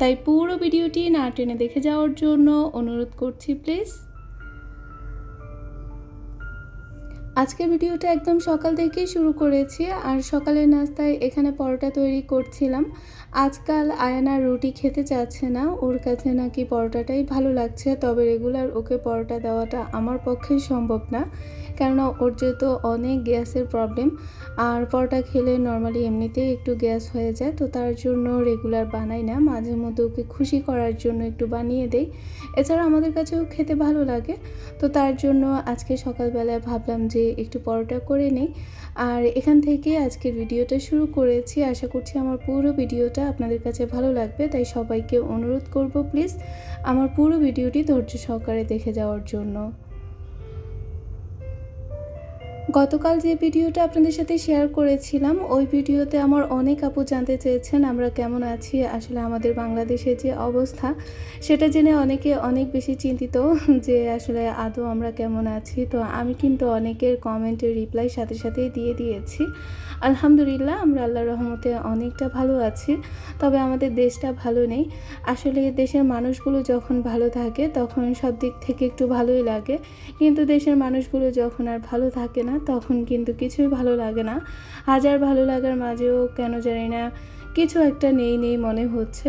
তাই পুরো ভিডিওটি না টেনে দেখে যাওয়ার জন্য অনুরোধ করছি, প্লিজ। আজকের ভিডিওটা একদম সকাল থেকেই শুরু করেছি আর সকালের নাস্তায় এখানে পরোটা তৈরি করছিলাম। আজকাল আয়না রুটি খেতে চাচ্ছে না, ওর কাছে নাকি পরোটাটাই ভালো লাগছে, তবে রেগুলার ওকে পরোটা দেওয়াটা আমার পক্ষে সম্ভব না। কেননা ওর যেহেতু অনেক গ্যাসের প্রবলেম আর পরোটা খেলে নর্মালি এমনিতেই একটু গ্যাস হয়ে যায়, তো তার জন্য রেগুলার বানাই না। মাঝে মধ্যে ওকে খুশি করার জন্য একটু বানিয়ে দেই। এছাড়া আমাদের কাছেও খেতে ভালো লাগে, তো তার জন্য আজকে সকালবেলায় ভাবলাম যে একটু পরোটা করে নেই। আর এখান থেকে আজকের ভিডিওটা শুরু করেছি। আশা করছি আমার পুরো ভিডিওটা আপনাদের কাছে ভালো লাগবে, তাই সবাইকে অনুরোধ করব প্লিজ আমার পুরো ভিডিওটি ধৈর্য সহকারে দেখে যাওয়ার জন্য। গতকাল যে ভিডিওটা আপনাদের সাথে শেয়ার করেছিলাম, ওই ভিডিওতে আমার অনেক আপু জানতে চেয়েছেন আমরা কেমন আছি, আসলে আমাদের বাংলাদেশের যে অবস্থা, সেটা জেনে অনেকে অনেক বেশি চিন্তিত যে আসলে আদৌ আমরা কেমন আছি। তো আমি কিন্তু অনেকের কমেন্টের রিপ্লাই সাথে সাথেই দিয়ে দিয়েছি। আলহামদুলিল্লাহ, আমরা আল্লাহ রহমতে অনেকটা ভালো আছি, তবে আমাদের দেশটা ভালো নেই। আসলে দেশের মানুষগুলো যখন ভালো থাকে, তখন সব দিক থেকে একটু ভালোই লাগে। কিন্তু দেশের মানুষগুলো যখন আর ভালো থাকে না তখন কিন্তু কিছুই ভালো লাগে না। হাজার ভালো লাগার মাঝেও কেন জানি না কিছু একটা নেই নেই মনে হচ্ছে।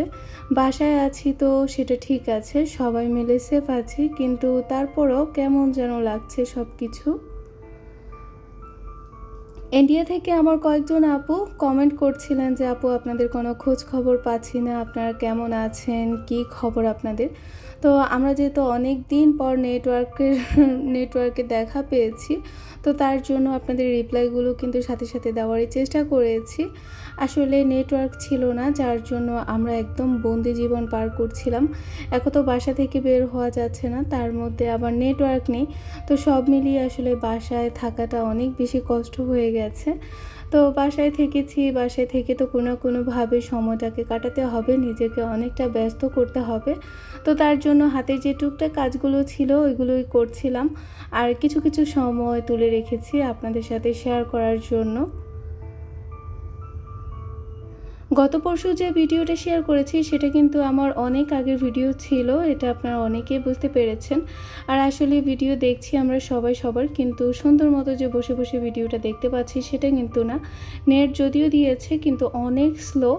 বাসায় আছি তো সেটা ঠিক আছে, সবাই মিলে সেফ আছি, কিন্তু তারপরও কেমন যেন লাগছে সব কিছু ইন্ডিয়া থেকে আমার কয়েকজন আপু কমেন্ট করছিলেন যে, আপু, আপনাদের কোনো খোঁজ খবর পাচ্ছি না। আপনারা কেমন আছেন? কি খবর আপনাদের? তো আমরা যেহেতু অনেক দিন পর নেটওয়ার্কের নেটওয়ার্কে দেখা পেয়েছি, তো তার জন্য আপনাদের রিপ্লাইগুলো কিন্তু সাথে সাথে দেওয়ারই চেষ্টা করেছি। আসলে নেটওয়ার্ক ছিল না, যার জন্য আমরা একদম বন্দি জীবন পার করছিলাম। এখন তো বাসা থেকে বের হওয়া যাচ্ছে না, তার মধ্যে আবার নেটওয়ার্ক নেই। তো সব মিলিয়ে আসলে বাসায় থাকাটা অনেক বেশি কষ্ট হয়ে গেছে। তো বাসায় থেকেছি, বাসায় থেকে তো কোনো কোনোভাবে সময়টাকে কাটাতে হবে, নিজেকে অনেকটা ব্যস্ত করতে হবে। তো তার জন্য হাতে যে টুকটা কাজগুলো ছিল ওইগুলোই করছিলাম। আর কিছু কিছু সময় তুলে রেখেছি আপনাদের সাথে শেয়ার করার জন্য। গত পরশু যে ভিডিওটা শেয়ার করেছি, সেটা কিন্তু আমার অনেক আগের ভিডিও ছিল, এটা আপনারা অনেকেই বুঝতে পেরেছেন। আর আসলে ভিডিও দেখছি আমরা সবাই সবার, কিন্তু সুন্দর মতো যে বসে বসে ভিডিওটা দেখতে পাচ্ছি, সেটা কিন্তু না। নেট যদিও দিয়েছে, কিন্তু অনেক স্লো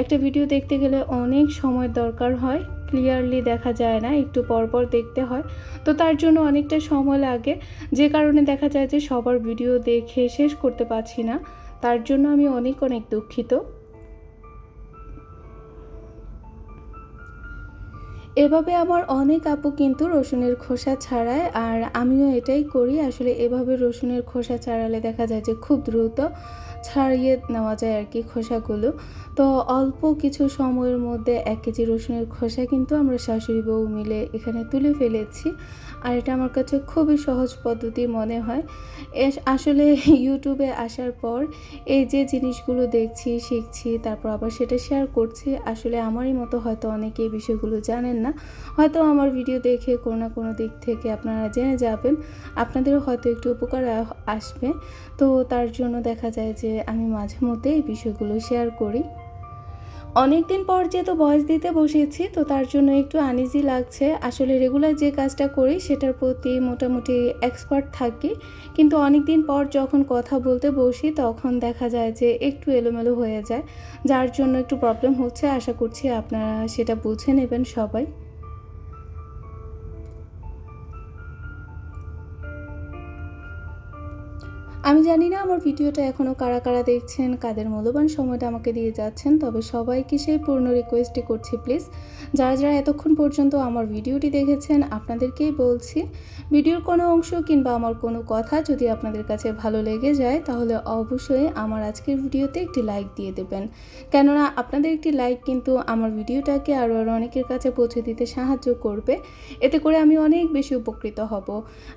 একটা ভিডিও দেখতে গেলে অনেক সময় দরকার হয় ক্লিয়ারলি দেখা যায় না, একটু পরপর দেখতে হয়। তো তার জন্য অনেকটা সময় লাগে, যে কারণে দেখা যায় যে সবার ভিডিও দেখে শেষ করতে পারছি না। তার জন্য আমি অনেক অনেক দুঃখিত। এভাবে আমার অনেক আপু কিন্তু রসুনের খোসা ছাড়ায়, আর আমিও এটাই করি। আসলে এভাবে রসুনের খোসা ছাড়ালে দেখা যায় যে খুব দ্রুত ছাড়িয়ে নেওয়া যায় আর কি খোসাগুলো। তো অল্প কিছু সময়ের মধ্যে এক কেজি রসুনের খোসা কিন্তু আমরা শাশুড়ি বউ মিলে এখানে তুলে ফেলেছি, আর এটা আমার কাছে খুবই সহজ পদ্ধতি মনে হয়। আসলে ইউটিউবে আসার পর এই যে জিনিসগুলো দেখছি, শিখছি, তারপর আবার সেটা শেয়ার করছি, আসলে আমারই মতো হয়তো অনেকে বিষয়গুলো জানেন না। হয়তো আমার ভিডিও দেখে কোনো না কোনো দিক থেকে আপনারা জেনে যাবেন। আপনাদেরও হয়তো একটু উপকার আসবে। তো তার জন্য দেখা যায় যে আমি মাঝে মধ্যে এই বিষয়গুলো শেয়ার করি। অনেক দিন পর যেহেতু বয়স দিতে বসেছি, তো তার জন্য একটু আনইজি লাগছে। আসলে রেগুলার যে কাজটা করি, সেটার প্রতি মোটামুটি এক্সপার্ট থাকি। কিন্তু অনেক দিন পর যখন কথা বলতে বসি, তখন দেখা যায় যে একটু এলোমেলো হয়ে যায়, যার জন্য একটু প্রবলেম হচ্ছে। আশা করছি আপনারা সেটা বুঝে নেবেন সবাই। আমি জানি না আমার ভিডিওটা এখনও কারা কারা দেখছেন, কাদের মূল্যবান সময়টা আমাকে দিয়ে যাচ্ছেন, তবে সবাইকে সেই পূর্ণ রিকোয়েস্টই করছি প্লিজ যারা যারা এতক্ষণ পর্যন্ত আমার ভিডিওটি দেখেছেন, আপনাদেরকেই বলছি, ভিডিওর কোনো অংশ কিংবা আমার কোনো কথা যদি আপনাদের কাছে ভালো লেগে যায়, তাহলে অবশ্যই আমার আজকের ভিডিওতে একটি লাইক দিয়ে দেবেন। কেননা আপনাদের একটি লাইক কিন্তু আমার ভিডিওটাকে আরও আরও অনেকের কাছে পৌঁছে দিতে সাহায্য করবে। এতে করে আমি অনেক বেশি উপকৃত হব।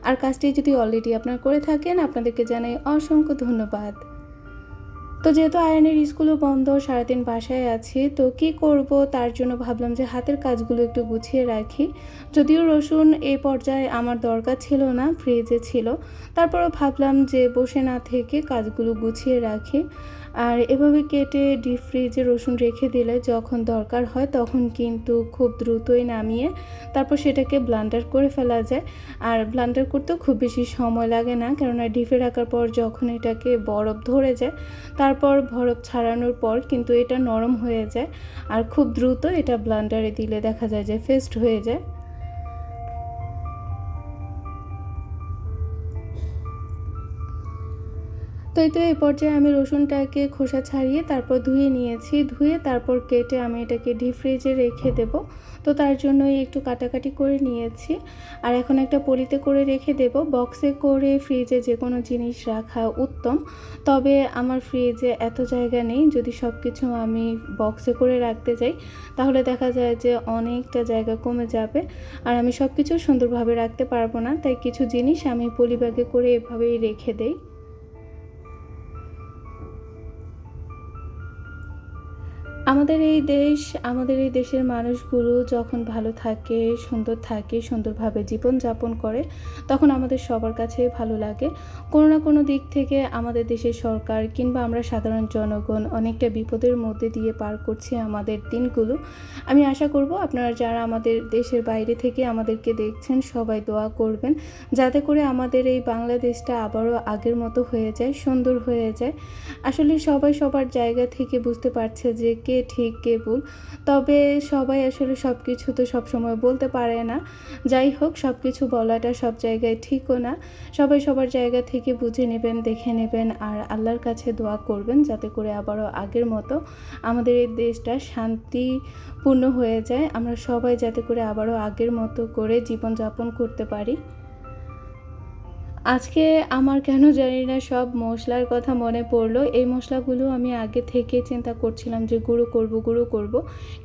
আর কাজটি যদি অলরেডি আপনার করে থাকেন, আপনাদেরকে জানাই অসংখ্য ধন্যবাদ। তো যেহেতু আয়নের স্কুলও বন্ধ, সারাদিন বাসায় আছি, তো কি করব? তার জন্য ভাবলাম যে হাতের কাজগুলো একটু গুছিয়ে রাখি। যদিও রসুন এই পর্যায়ে আমার দরকার ছিল না, ফ্রিজে ছিল। তারপরও ভাবলাম যে বসে না থেকে কাজগুলো গুছিয়ে রাখি। আর এভাবে কেটে ডিপ ফ্রিজে রসুন রেখে দিলে যখন দরকার হয় তখন কিন্তু খুব দ্রুতই নামিয়ে তারপর সেটাকে ব্লান্ডার করে ফেলা যায়। আর ব্লান্ডার করতেও খুব বেশি সময় লাগে না, কেননা ডিপে রাখার পর যখন এটাকে বরফ ধরে যায়, তারপর বরফ ছাড়ানোর পর কিন্তু এটা নরম হয়ে যায়। আর খুব দ্রুত এটা ব্লান্ডারে দিলে দেখা যায় যে ফেস্ট হয়ে যায়। তো এই তো এই পর্যায়ে আমি রসুনটাকে খোসা ছাড়িয়ে তারপর ধুয়ে নিয়েছি। ধুয়ে তারপর কেটে আমি এটাকে ডিপ ফ্রিজে রেখে দেব। তো তার জন্যই একটু কাটাকাটি করে নিয়েছি। আর এখন একটা পলিতে করে রেখে দেব। বক্সে করে ফ্রিজে যে কোনো জিনিস রাখা উত্তম। তবে আমার ফ্রিজে এত জায়গা নেই। যদি সব কিছু আমি বক্সে করে রাখতে যাই, তাহলে দেখা যায় যে অনেকটা জায়গা কমে যাবে। আর আমি সব কিছু সুন্দরভাবে রাখতে পারব না। তাই কিছু জিনিস আমি পলিব্যাগে করে এভাবেই রেখে দেই। আমাদের এই দেশ, আমাদের এই দেশের মানুষগুলো যখন ভালো থাকে, সুন্দর থাকে, সুন্দরভাবে জীবনযাপন করে, তখন আমাদের সবার কাছে ভালো লাগে। কোনো না কোনো দিক থেকে আমাদের দেশের সরকার কিংবা আমরা সাধারণ জনগণ অনেকটা বিপদের মধ্যে দিয়ে পার করছি আমাদের দিনগুলো। আমি আশা করব আপনারা যারা আমাদের দেশের বাইরে থেকে আমাদেরকে দেখছেন, সবাই দোয়া করবেন যাতে করে আমাদের এই বাংলাদেশটা আবারও আগের মতো হয়ে যায়, সুন্দর হয়ে যায়। আসলে সবাই সবার জায়গা থেকে বুঝতে পারছে যে কে কে ঠিক কে ভুল। তবে সবাই আসলে সব কিছু তো সবসময় বলতে পারে না। যাই হোক সব কিছু বলাটা সব জায়গায় ঠিকও না। সবাই সবার জায়গা থেকে বুঝে নেবেন, দেখে নেবেন আর আল্লাহর কাছে দোয়া করবেন যাতে করে আবারও আগের মতো আমাদের এই দেশটা শান্তিপূর্ণ হয়ে যায়। আমরা সবাই যাতে করে আবারও আগের মতো করে জীবনযাপন করতে পারি। আজকে আমার কেন জানি না সব মশলার কথা মনে পড়ল। এই মশলাগুলো আমি আগে থেকে চিন্তা করছিলাম যে গুঁড়ো করব গুঁড়ো করব।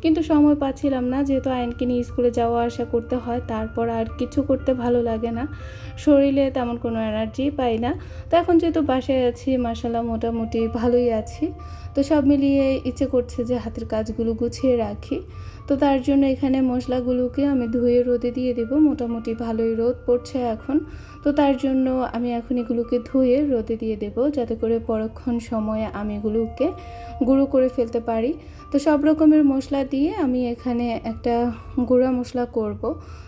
কিন্তু সময় পাচ্ছিলাম না, যেহেতু আইনকে নিয়ে স্কুলে যাওয়া আসা করতে হয়, তারপর আর কিছু করতে ভালো লাগে না। শরীরে তেমন কোনো এনার্জি পাই না। তো এখন যেহেতু বাসায় আছি মাসাল্লাহ মোটামুটি ভালোই আছি। তো সব মিলিয়ে ইচ্ছে করছে যে হাতের কাজগুলো গুছিয়ে রাখি। তো তার জন্য এখানে মশলাগুলোকে আমি ধুয়ে রোদে দিয়ে দেব। মোটামুটি ভালোই রোদ পড়ছে এখন। তো তার জন্য আমি এখন এগুলোকে ধুয়ে রোদে দিয়ে দেব যাতে করে পরক্ষণ সময়ে আমি এগুলোকে গুঁড়ো করে ফেলতে পারি। তো সব রকমের মশলা দিয়ে আমি এখানে একটা গুঁড়া মশলা করব।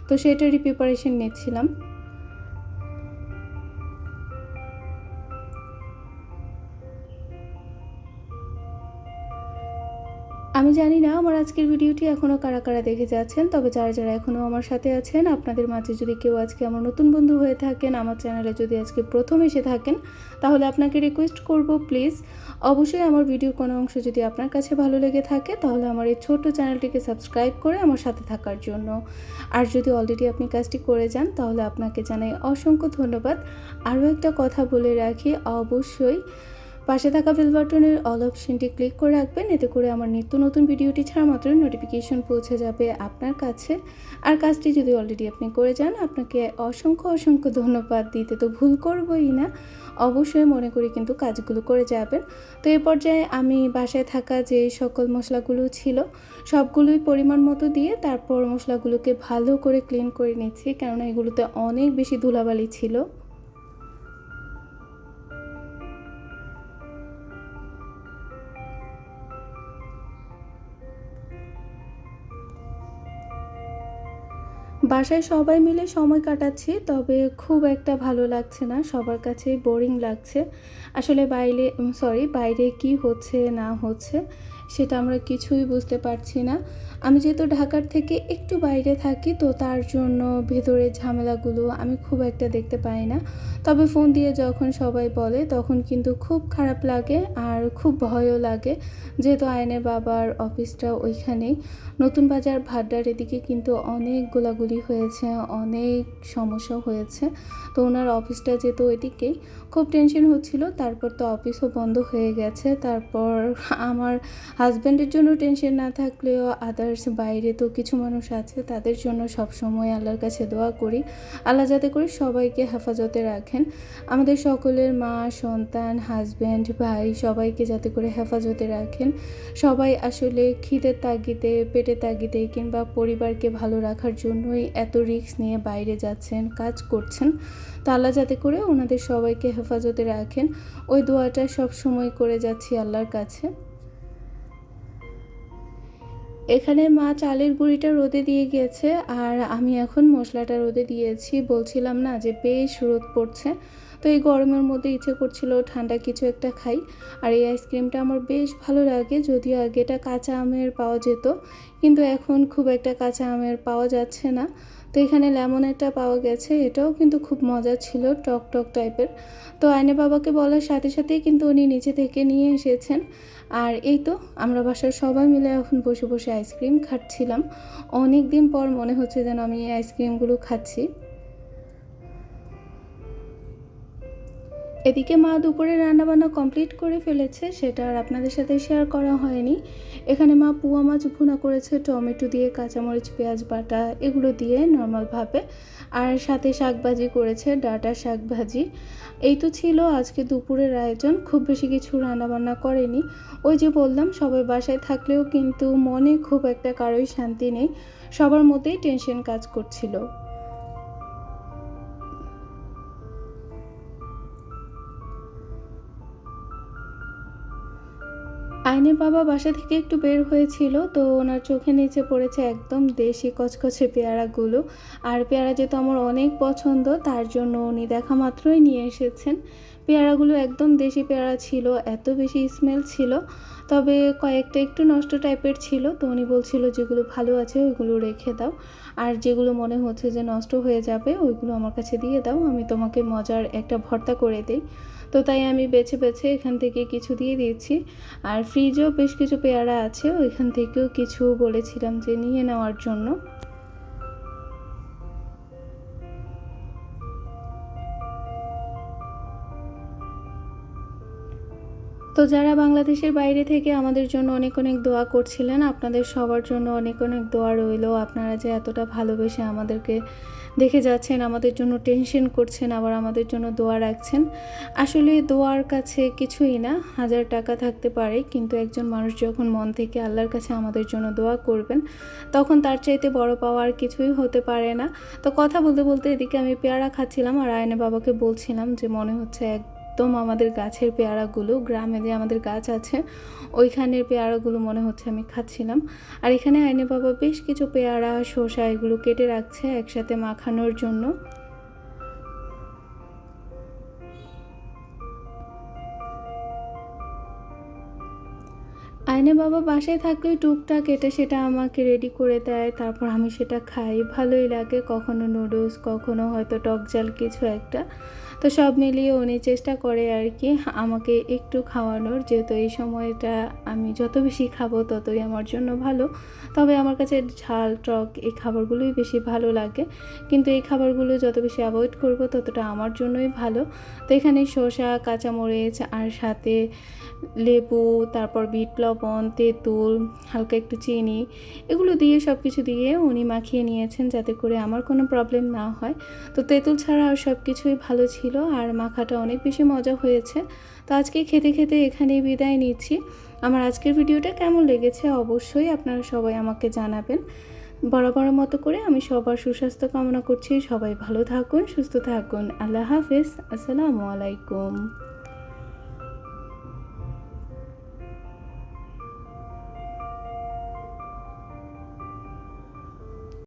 তো সেটারই প্রিপারেশন নিচ্ছিলাম। আমি জানি না আমার আজকের ভিডিওটি এখনও কারা কারা দেখে যাচ্ছেন, তবে যারা যারা এখনও আমার সাথে আছেন, আপনাদের মাঝে যদি কেউ আজকে আমার নতুন বন্ধু হয়ে থাকেন, আমার চ্যানেলে যদি আজকে প্রথম এসে থাকেন, তাহলে আপনাকে রিকোয়েস্ট করব প্লিজ অবশ্যই আমার ভিডিওর কোনো অংশ যদি আপনার কাছে ভালো লেগে থাকে, তাহলে আমার এই ছোট্ট চ্যানেলটিকে সাবস্ক্রাইব করে আমার সাথে থাকার জন্য। আর যদি অলরেডি আপনি কাজটি করে যান, তাহলে আপনাকে জানাই অসংখ্য ধন্যবাদ। আরও একটা কথা বলে রাখি, অবশ্যই পাশে থাকা বেল বাটনের অল অপশনটি ক্লিক করে রাখবেন, এতে করে আমার নিত্য নতুন ভিডিওটি ছাড়া মাত্র নোটিফিকেশন পৌঁছে যাবে আপনার কাছে। আর কাজটি যদি অলরেডি আপনি করে যান, আপনাকে অসংখ্য অসংখ্য ধন্যবাদ দিতে তো ভুল করবই না। অবশ্যই মনে করি কিন্তু কাজগুলো করে যাবেন। তো এই পর্যায়ে আমি বাসায় থাকা যে সকল মশলাগুলো ছিল, সবগুলোই পরিমাণ মতো দিয়ে তারপর মশলাগুলোকে ভালো করে ক্লিন করে নিচ্ছি, কেননা এগুলোতে অনেক বেশি ধুলাবালি ছিল। বাসায় সবাই মিলে সময় কাটাচ্ছি, তবে খুব একটা ভালো লাগছে না। সবার কাছে বোরিং লাগছে। আসলে বাইরে সরি বাইরে কি হচ্ছে, না হচ্ছে। সেটা আমরা কিছুই বুঝতে পারছি না। আমি যেহেতু ঢাকার থেকে একটু বাইরে থাকি, তো তার জন্য ভেতরের ঝামেলাগুলো আমি খুব একটা দেখতে পাই না। তবে ফোন দিয়ে যখন সবাই বলে, তখন কিন্তু খুব খারাপ লাগে আর খুব ভয়ও লাগে। যেহেতু আয়নের বাবার অফিসটা ওইখানেই। নতুন বাজার ভাড্ডার এদিকে কিন্তু অনেক গোলাগুলি হয়েছে, অনেক সমস্যা হয়েছে। তো ওনার অফিসটা যেহেতু ওইদিকেই খুব টেনশন হচ্ছিল। তারপর তো অফিসও বন্ধ হয়ে গেছে। তারপর আমার হাজব্যান্ডের জন্য টেনশন না থাকলেও আদার্স বাইরে তো কিছু মানুষ আছে, তাদের জন্য সব সময় আল্লাহর কাছে দোয়া করি। আল্লাহ যাতে করে সবাইকে হেফাজতে রাখেন। আমাদের সকলের মা, সন্তান হাজব্যান্ড ভাই সবাইকে যাতে করে হেফাজতে রাখেন। সবাই আসলে খিদের তাগিদে, পেটের তাগিদে কিংবা পরিবারকে ভালো রাখার জন্যই এত রিস্ক নিয়ে বাইরে যাচ্ছেন, কাজ করছেন। তো আল্লাহ যাতে করে ওনাদের সবাইকে হেফাজতে রাখেন। ওই দোয়াটা সব সময় করে যাচ্ছি আল্লাহর কাছে। এখানে মা চালের গুঁড়িটা রোদে দিয়ে গিয়েছে আর আমি এখন মশলাটা রোদে দিয়েছি। বলছিলাম না যে বেশ রোদ পড়ছে। তো এই গরমের মধ্যে ইচ্ছে করছিল ঠান্ডা কিছু একটা খাই। আর এই আইসক্রিমটা আমার বেশ ভালো লাগে, যদিও আগে এটা কাঁচা আমের পাওয়া যেত। কিন্তু এখন খুব একটা কাঁচা আমের পাওয়া যাচ্ছে না। তো এখানে লেমন একটা পাওয়া গেছে, এটাও কিন্তু খুব মজা ছিল, টক টক টাইপের। তো আইনে বাবাকে বলার সাথে সাথেই কিন্তু উনি নিচে থেকে নিয়ে এসেছেন। আর এই তো, আমরা বাসার সবাই মিলে এখন বসে বসে আইসক্রিম খাচ্ছিলাম। অনেক দিন পর মনে হচ্ছে যেন আমি এই আইসক্রিমগুলো খাচ্ছি। এদিকে মা দুপুরে রান্নাবান্না কমপ্লিট করে ফেলেছে, সেটা আর আপনাদের সাথে শেয়ার করা হয়নি। এখানে মা পুয়া মাছ ভুনা করেছে, টমেটো দিয়ে কাঁচামরিচ, পেঁয়াজ বাটা, এগুলো দিয়ে নর্মালভাবে আর সাথে শাক ভাজি করেছে, ডাটা শাক ভাজি এই তো ছিল আজকে দুপুরের আয়োজন, খুব বেশি কিছু রান্নাবান্না করেনি। ওই যে বললাম, সবাই বাসায় থাকলেও কিন্তু মনে খুব একটা কারোই শান্তি নেই, সবার মধ্যেই টেনশন কাজ করছিল। বাবা বাসা থেকে একটু বের হয়েছিল, তো ওনার চোখে নিচে পড়েছে একদম দেশি কচকচে পেয়ারাগুলো। আর পেয়ারা যেহেতু আমার অনেক পছন্দ, তার জন্য উনি দেখা মাত্রই নিয়ে এসেছেন। পেয়ারাগুলো একদম দেশি পেয়ারা ছিল, এত বেশি স্মেল ছিল, তবে কয়েকটা একটু নষ্ট টাইপের ছিল, তো উনি বলছিল যেগুলো ভালো আছে ওইগুলো রেখে দাও। আর যেগুলো মনে হচ্ছে যে নষ্ট হয়ে যাবে, ওইগুলো আমার কাছে দিয়ে দাও, আমি তোমাকে মজার একটা ভর্তা করে দিই। তো তাই আমি বেছে বেছে এখান থেকে কিছু দিয়ে দিয়েছি। আর ফ্রিজেও বেশ কিছু পেয়ারা আছে, ওইখান থেকেও কিছু বলেছিলাম যে নিয়ে নেওয়ার জন্য। তো যারা বাংলাদেশের বাইরে থেকে আমাদের জন্য অনেক অনেক দোয়া করছিলেন, আপনাদের সবার জন্য অনেক অনেক দোয়া রইল। আপনারা যে এতটা ভালোবেসে আমাদেরকে দেখে যাচ্ছেন, আমাদের জন্য টেনশন করছেন, আবার আমাদের জন্য দোয়া রাখছেন। আসলে দোয়ার কাছে কিছুই না, হাজার টাকা থাকতে পারে, কিন্তু একজন মানুষ যখন মন থেকে আল্লাহর কাছে আমাদের জন্য দোয়া করবেন, তখন তার চাইতে বড় পাওয়ার কিছুই হতে পারে না। তো কথা বলতে বলতে এদিকে আমি পেয়ারা খাচ্ছিলাম আর আয়নে বাবাকে বলছিলাম যে মনে হচ্ছে এক একদম আমাদের গাছের পেয়ারাগুলো, গ্রামে যে আমাদের গাছ আছে, ওইখানের পেয়ারাগুলো মনে হচ্ছে আমি খাচ্ছিলাম। আর এখানে আইনে বাবা বেশ কিছু পেয়ারা, শসা এগুলো কেটে রাখছে একসাথে মাখানোর জন্য। আয়নে বাবা বাসায় থাকলে টুকটাক এটা সেটা আমাকে রেডি করে দেয়, তারপর আমি সেটা খাই। ভালোই লাগে কখনো নুডলস কখনো হয়তো টক জাল কিছু একটা। তো সব মিলিয়ে উনি চেষ্টা করে আর কি আমাকে একটু খাওয়ানোর, যেহেতু এই সময়টা আমি যত বেশি খাব ততই আমার জন্য ভালো। তবে আমার কাছে ঝাল, টক এই খাবারগুলোই বেশি ভালো লাগে। কিন্তু এই খাবারগুলো যত বেশি অ্যাভয়েড করব ততটা আমার জন্যই ভালো। তো এখানে শসা, কাঁচামরিচ আর সাথে লেবু, তারপর বিট লবণ, তেঁতুল, হালকা একটু চিনি, এগুলো দিয়ে সব কিছু দিয়ে উনি মাখিয়ে নিয়েছেন যাতে করে আমার কোনো প্রবলেম না হয়। তো তেঁতুল ছাড়া আর সব কিছুই ভালো ছিল আর মাখাটা অনেক বেশি মজা হয়েছে। তো আজকে খেতে খেতে এখানেই বিদায় নিচ্ছি। আমার আজকের ভিডিওটা কেমন লেগেছে অবশ্যই আপনারা সবাই আমাকে জানাবেন। বরাবর মতো করে আমি সবার সুস্বাস্থ্য কামনা করছি। সবাই ভালো থাকুন, সুস্থ থাকুন। আল্লাহ হাফিজ। আসসালামু আলাইকুম।